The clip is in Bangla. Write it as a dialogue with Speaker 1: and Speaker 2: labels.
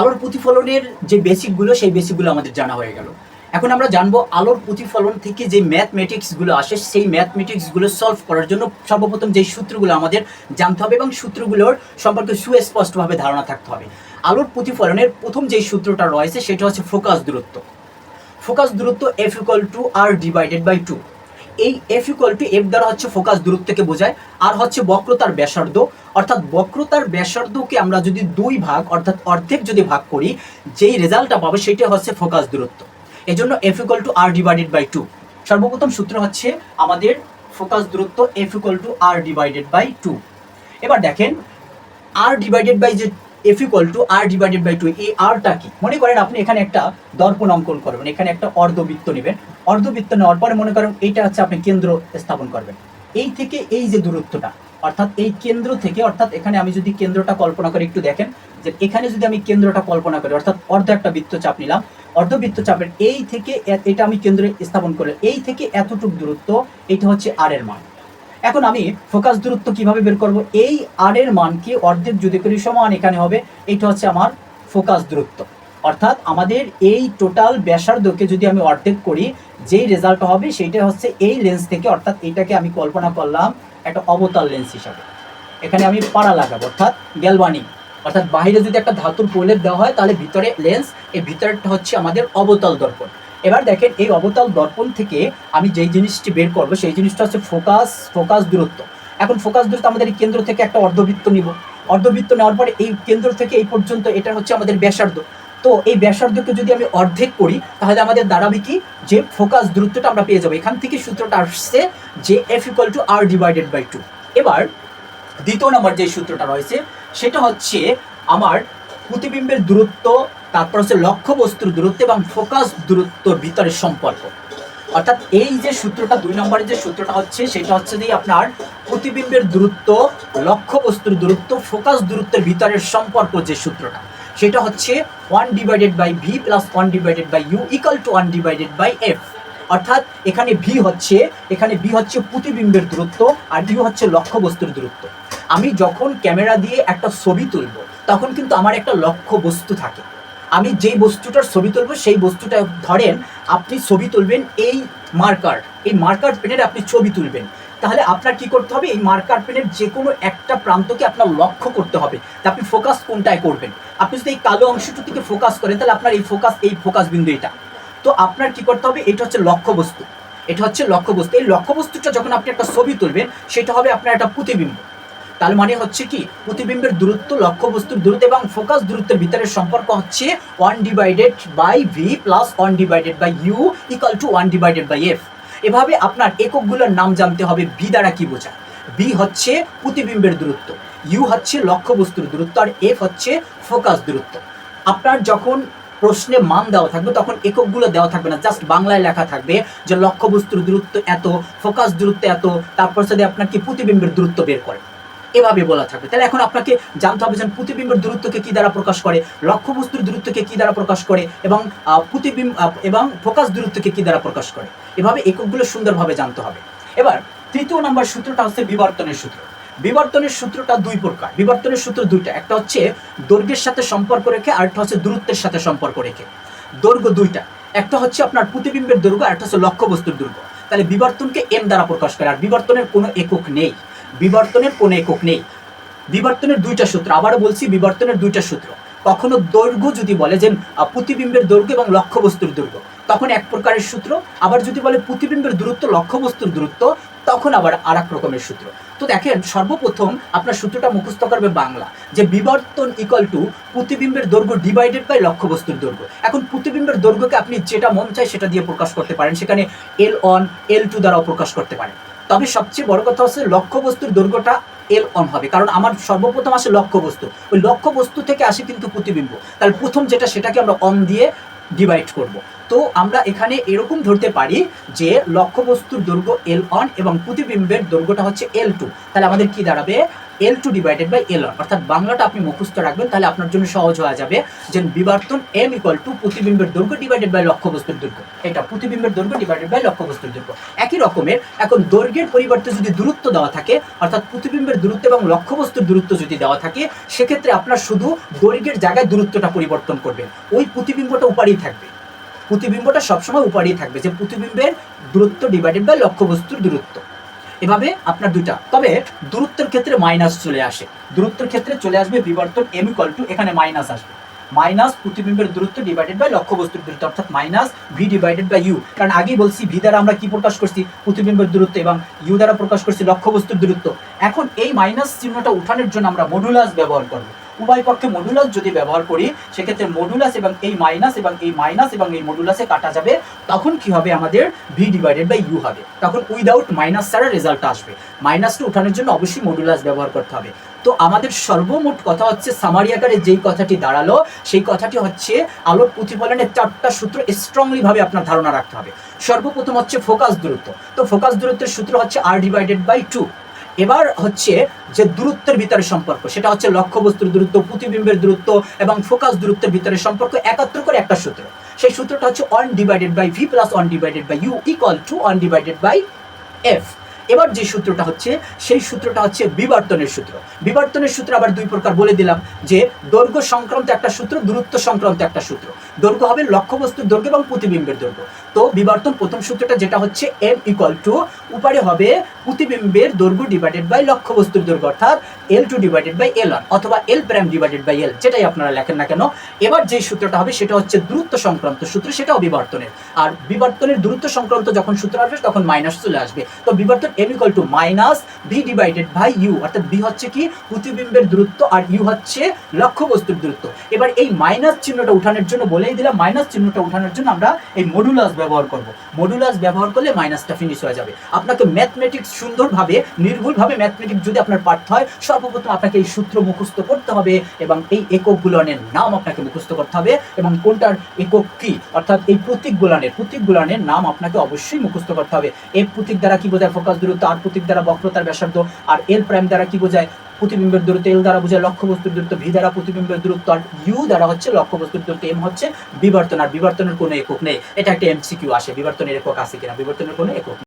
Speaker 1: আলোর প্রতিফলনের যে বেসিকগুলো, সেই বেসিকগুলো আমাদের জানা হয়ে গেল। এখন আমরা জানব আলোর প্রতিফলন থেকে যে ম্যাথমেটিক্সগুলো আসে, সেই ম্যাথমেটিক্সগুলো সলভ করার জন্য সর্বপ্রথম যে সূত্রগুলো আমাদের জানতে হবে এবং সূত্রগুলোর সম্পর্কে সুস্পষ্টভাবে ধারণা থাকতে হবে। আলোর প্রতিফলনের প্রথম যে সূত্রটা রয়েছে, সেটা হচ্ছে ফোকাস দূরত্ব। ফোকাস দূরত্ব F equal to R divided by two এই এফ ইকুয়াল টু এফ দ্বারা হচ্ছে ফোকাস দূরত্বকে বোঝায়। আর হচ্ছে বক্রতার ব্যাসার্ধ, অর্থাৎ বক্রতার ব্যাসার্ধকে আমরা যদি দুই ভাগ, অর্থাৎ অর্ধেক যদি ভাগ করি, যেই রেজাল্টটা পাবো সেটা হচ্ছে ফোকাস দূরত্ব। এজন্য F equal to R divided by two সর্বপ্রথম সূত্র হচ্ছে আমাদের ফোকাস দূরত্ব F equal to R divided by two এবার দেখেন আর ডিভাইডেড বাই যে F equal to R divided by two এই আরটা কি? মনে করেন আপনি এখানে একটা দর্পণ অঙ্কন করবেন, এখানে একটা অর্ধবৃত্ত নেবেন। অর্ধবৃত্ত নেওয়ার পরে মনে করেন এইটা হচ্ছে আপনি কেন্দ্র স্থাপন করবেন। এই থেকে এই যে দূরত্বটা, অর্থাৎ এই কেন্দ্র থেকে, অর্থাৎ এখানে আমি যদি কেন্দ্রটা কল্পনা করি, একটু দেখেন, যে এখানে যদি আমি কেন্দ্রটা কল্পনা করি, অর্থাৎ অর্ধ একটা বৃত্ত চাপ নিলাম, অর্ধবৃত্ত চাপের এই থেকে এটা আমি কেন্দ্রে স্থাপন করে, এই থেকে এতটুক দূরত্ব এটা হচ্ছে আর এর মান। এখন আমি ফোকাস দূরত্ব কীভাবে বের করব? এই আর এর মানকে অর্ধেক যদি করি, সমান এখানে হবে। এটা হচ্ছে আমার ফোকাস দূরত্ব। অর্থাৎ আমাদের এই টোটাল ব্যাসার্ধকে যদি আমি অর্ধেক করি, যেই রেজাল্ট হবে, সেইটা হচ্ছে এই লেন্স থেকে। অর্থাৎ এটাকে আমি কল্পনা করলাম একটা অবতাল লেন্স হিসাবে। এখানে আমি পাড়া লাগাবো, অর্থাৎ গ্যালবানিং অর্থাৎ বাইরে যদি একটা ধাতুর প্রলেপ দেওয়া হয়, তাহলে ভিতরে লেন্স এই ভিতরটা হচ্ছে আমাদের অবতল দর্পণ। এবার দেখেন এই অবতল দর্পণ থেকে আমি যেই জিনিসটি বের করব, সেই জিনিসটা হচ্ছে ফোকাস ফোকাস দূরত্ব। এখন ফোকাস দূরত্ব আমাদের এই কেন্দ্র থেকে একটা অর্ধবৃত্ত নিব। অর্ধবৃত্ত নেওয়ার পরে এই কেন্দ্র থেকে এই পর্যন্ত এটা হচ্ছে আমাদের ব্যাসার্ধ। তো এই ব্যাসার্ধকে যদি আমি অর্ধেক করি, তাহলে আমাদের দাঁড়াবে কি যে ফোকাস দূরত্বটা আমরা পেয়ে যাব। এখান থেকে সূত্রটা আসছে যে F equal to R divided by two এবার দ্বিতীয় নম্বর যে সূত্রটা রয়েছে, সেটা হচ্ছে আমার প্রতিবিম্বের দূরত্ব তারপর হচ্ছে লক্ষ্য বস্তুর দূরত্ব এবং ফোকাস দূরত্বর ভিতরে সম্পর্ক। অর্থাৎ এই যে সূত্রটা, দুই নম্বরের যে সূত্রটা হচ্ছে, সেটা হচ্ছে যে আপনার প্রতিবিম্বের দূরত্ব লক্ষ্য বস্তুর দূরত্ব, ফোকাস দূরত্বের ভিতরের সম্পর্ক যে সূত্রটা, সেটা হচ্ছে one divided by V plus one divided by U equal to one divided by F অর্থাৎ এখানে ভি হচ্ছে, এখানে ভি হচ্ছে প্রতিবিম্বের দূরত্ব আর ইউ হচ্ছে লক্ষ্য বস্তুর দূরত্ব। আমি যখন ক্যামেরা দিয়ে একটা ছবি তুলব, তখন কিন্তু আমার একটা লক্ষ্য বস্তু থাকে। আমি যেই বস্তুটার ছবি তুলব, সেই বস্তুটা ধরেন আপনি ছবি তুলবেন এই মার্কার এই মার্কার পেনের আপনি ছবি তুলবেন। তাহলে আপনার কি করতে হবে? এই মার্কার পেনের যে কোনো একটা প্রান্তকে আপনার লক্ষ্য করতে হবে তা আপনি ফোকাস কোনটায় করবেন। আপনি যদি এই কালো অংশটুকে ফোকাস করেন, তাহলে আপনার এই ফোকাস এই ফোকাস বিন্দু এটা। তো আপনার কি করতে হবে? এটা হচ্ছে লক্ষ্য বস্তু। এটা হচ্ছে লক্ষ্য বস্তু। এই লক্ষ্য বস্তুটা যখন আপনি একটা ছবি তুলবেন, সেটা হবে আপনার একটা প্রতিবিম্ব। তার মানে হচ্ছে কি, প্রতিবিম্বের দূরত্ব লক্ষ্য বস্তুর দূরত্ব এবং ফোকাস দূরত্বের ভিতরের সম্পর্ক হচ্ছে one divided by V plus one divided by U equal to one divided by F এভাবে আপনার এককগুলোর নাম জানতে হবে বি দ্বারা কি বোঝায় বি হচ্ছে প্রতিবিম্বের দূরত্ব ইউ হচ্ছে লক্ষ্য বস্তুর দূরত্ব আর এফ হচ্ছে ফোকাস দূরত্ব। আপনার যখন প্রশ্নে মান দেওয়া থাকবে, তখন এককগুলো দেওয়া থাকবে না জাস্ট বাংলায় লেখা থাকবে যে লক্ষ্য বস্তুর দূরত্ব এত, ফোকাস দূরত্ব এত, তারপর সাথে আপনার কি প্রতিবিম্বের দূরত্ব বের করে। এভাবে বলা থাকবে। তাহলে এখন আপনাকে জানতে হবে যে প্রতিবিম্বের দূরত্বকে কি দ্বারা প্রকাশ করে লক্ষ্য বস্তুর দূরত্বকে কি দ্বারা প্রকাশ করে, এবং প্রতিবিম্ব এবং ফোকাস দূরত্বকে কি দ্বারা প্রকাশ করে। এভাবে এককগুলো সুন্দরভাবে জানতে হবে। এবার, তৃতীয় নম্বর সূত্রটা হচ্ছে বিবর্তনের সূত্র। বিবর্তনের সূত্রটা দুই প্রকার। বিবর্তনের সূত্র দুইটা। একটা হচ্ছে দৈর্ঘ্যের সাথে সম্পর্ক রেখে, আর একটা হচ্ছে দূরত্বের সাথে সম্পর্ক রেখে। দৈর্ঘ্য দুইটা। একটা হচ্ছে আপনার প্রতিবিম্বের দৈর্ঘ্য, আর একটা হচ্ছে লক্ষ্য বস্তুর দৈর্ঘ্য। তাহলে বিবর্তনকে এম দ্বারা প্রকাশ করে, আর বিবর্তনের কোনো একক নেই। বিবর্তনের কোনো একক নেই। বিবর্তনের দুইটা সূত্র, আবারও বলছি বিবর্তনের দুইটা সূত্র। কখনো দৈর্ঘ্য যদি বলে যে প্রতিবিম্বের দৈর্ঘ্য এবং লক্ষ্য বস্তুর দৈর্ঘ্য, তখন এক প্রকারের সূত্র। আবার যদি বলে প্রতিবিম্বের দূরত্ব লক্ষ্য বস্তুর দূরত্ব, তখন আবার আর এক রকমের সূত্র। তো দেখেন, সর্বপ্রথম আপনার সূত্রটা মুখস্থ করবে বাংলা, যে বিবর্তন ইকুয়াল টু প্রতিবিম্বের দৈর্ঘ্য ডিভাইডেড বাই লক্ষ্য বস্তুর দৈর্ঘ্য। এখন প্রতিবিম্বের দৈর্ঘ্যকে আপনি যেটা মন চায় সেটা দিয়ে প্রকাশ করতে পারেন। সেখানে এল অন এল টু দ্বারাও প্রকাশ করতে পারেন। তবে সবচেয়ে বড় কথা হচ্ছে লক্ষ্য বস্তুর দৈর্ঘ্যটা এল অন হবে। কারণ আমার সর্বপ্রথম আসে লক্ষ্য বস্তু ওই লক্ষ্য বস্তু থেকে আসে কিন্তু প্রতিবিম্ব। তাহলে প্রথম যেটা সেটাকে আমরা অন দিয়ে ডিভাইড করব। তো আমরা এখানে এরকম ধরতে পারি যে লক্ষ্য বস্তুর দৈর্ঘ্য এল অন এবং প্রতিবিম্বের দৈর্ঘ্যটা হচ্ছে এল টু তাহলে আমাদের কি দাঁড়াবে? L two divided by L অর্থাৎ বাংলাটা আপনি মুখস্থ রাখবেন, তাহলে আপনার জন্য সহজ হয়ে যাবে যে বিবর্তন এম ইকুয়াল টু প্রতিবিম্বের দৈর্ঘ্য ডিভাইডেড বাই লক্ষ্যবস্তুর দৈর্ঘ্য। এটা প্রতিবিম্বের দৈর্ঘ্য ডিভাইডেড বাই লক্ষ্যবস্তুর দৈর্ঘ্য। একই রকমের এখন দৈর্ঘ্যের পরিবর্তে যদি দূরত্ব দেওয়া থাকে, অর্থাৎ প্রতিবিম্বের দূরত্ব এবং লক্ষ্যবস্তুর দূরত্ব যদি দেওয়া থাকে, সেক্ষেত্রে আপনার শুধু দৈর্ঘ্যের জায়গায় দূরত্বটা পরিবর্তন করবেন ওই প্রতিবিম্বটা উপারই থাকবে। প্রতিবিম্বটা সবসময় উপারই থাকবে, যে প্রতিবিম্বের দূরত্ব ডিভাইডেড বাই লক্ষ্যবস্তুর দূরত্ব। এভাবে আপনার দুটা তবে দূরত্বের ক্ষেত্রে মাইনাস চলে আসে। দূরত্বের ক্ষেত্রে চলে আসবে বিবর্তন এম ইকুয়াল টু এখানে মাইনাস আসবে। মাইনাস প্রতিবিম্বের দূরত্ব ডিভাইডেড বাই লক্ষ্যবস্তুর দূরত্ব, অর্থাৎ minus V divided by U কারণ আগেই বলছি ভি দ্বারা আমরা কি প্রকাশ করছি? প্রতিবিম্বের দূরত্ব এবং ইউ দ্বারা প্রকাশ করছি লক্ষ্য বস্তুর দূরত্ব। এখন এই মাইনাস চিহ্নটা উঠানোর জন্য আমরা মডুলাস ব্যবহার করব। উভয় পক্ষে মডুলাস যদি ব্যবহার করি, সেক্ষেত্রে মডুলাস এবং এই মাইনাস এবং এই মাইনাস এবং এই মডুলাসে কাটা যাবে, তখন কি হবে আমাদের ভি ডিভাইডেড বাই ইউ হবে। তখন উইদাউট মাইনাস ছাড়া রেজাল্ট আসবে। মাইনাসটা উঠানোর জন্য অবশ্যই মডুলাস ব্যবহার করতে হবে। তো আমাদের সর্বমোট কথা হচ্ছে সামারি আকারে যেই কথাটি দাঁড়াল, সেই কথাটি হচ্ছে আলোর প্রতিফলনের চারটা সূত্র স্ট্রংলিভাবে আপনার ধারণা রাখতে হবে। সর্বপ্রথম হচ্ছে ফোকাস দূরত্ব। তো ফোকাস দূরত্বের সূত্র হচ্ছে আর ডিভাইডেড বাই টু এবার হচ্ছে যে দূরত্বের ভিতরে সম্পর্ক, সেটা হচ্ছে লক্ষ্য বস্তুর দূরত্ব, প্রতিবিম্বের দূরত্ব এবং ফোকাস দূরত্বের ভিতরে সম্পর্ক একাত্র করে একটা সূত্র। সেই সূত্রটা হচ্ছে one divided by V plus one divided by U equal to one divided by F এবার যে সূত্রটা হচ্ছে, সেই সূত্রটা হচ্ছে বিবর্তনের সূত্র। বিবর্তনের সূত্র আবার দুই প্রকার বলে দিলাম, যে দৈর্ঘ্য সংক্রান্ত একটা সূত্র, দূরত্ব সংক্রান্ত একটা সূত্র। দৈর্ঘ্য হবে লক্ষ্যবস্তুর দৈর্ঘ্য এবং প্রতিবিম্বের দৈর্ঘ্য। তো বিবর্তন প্রথম সূত্রটা যেটা হচ্ছে এম ইকুয়াল টু উপরে হবে প্রতিবিম্বের দৈর্ঘ্য ডিভাইডেড বাই লক্ষ্যবস্তুর দৈর্ঘ্য, অর্থাৎ L two divided by L অথবা L prime divided by L যেটাই আপনারা লেখেন না কেন। এবার যে সূত্রটা হবে সেটা হচ্ছে দূরত্ব সংক্রান্ত সূত্র সেটাও বিবর্তনের আর বিবর্তনের দূরত্ব সংক্রান্ত যখন সূত্র আসবে, তখন মাইনাস চলে আসবে। তো বিবর্তন M equal to minus V divided by U অর্থাৎ বি হচ্ছে কি? প্রতিবিম্বের দূরত্ব আর ইউ হচ্ছে লক্ষ্য বস্তুর দূরত্ব। এবার এই মাইনাস চিহ্নটা উঠানোর জন্য বলেই দিলাম মাইনাস চিহ্নটা উঠানোর জন্য আমরা এই মডুলাস ব্যবহার করব। মডুলাস ব্যবহার করলে মাইনাসটা ফিনিশ হয়ে যাবে। আপনাকে ম্যাথমেটিক্স সুন্দরভাবে, নির্ভুলভাবে ম্যাথমেটিক্স যদি আপনার পাঠ্য হয় সর্বপ্রথম আপনাকে এই সূত্র মুখস্থ করতে হবে এবং এই একক এককগুলনের নাম আপনাকে মুখস্থ করতে হবে এবং কোনটার একক কি? অর্থাৎ এই প্রতীকগুলানের প্রতীকগুলানের নাম আপনাকে অবশ্যই মুখস্থ করতে হবে। এফ প্রতীক দ্বারা কি বোঝায় ফোকাস দূরত্ব, আর প্রতীক দ্বারা বক্রতার ব্যাসার্ধ, আর এল প্রাইম দ্বারা কি বোঝায়? প্রতিবিম্বের দূরত্ব, এল দ্বারা বোঝায় লক্ষ্যবস্তুর দূরত্ব, ভি দ্বারা প্রতিবিম্বের দূরত্ব, আর ইউ দ্বারা হচ্ছে লক্ষ্যবস্তুর দূরত্ব। এম হচ্ছে বিবর্তন, আর বিবর্তনের কোনো একক নেই। এটা একটা এমসিকিউ আসে, বিবর্তনের একক আছে কিনা? বিবর্তনের কোনো একক।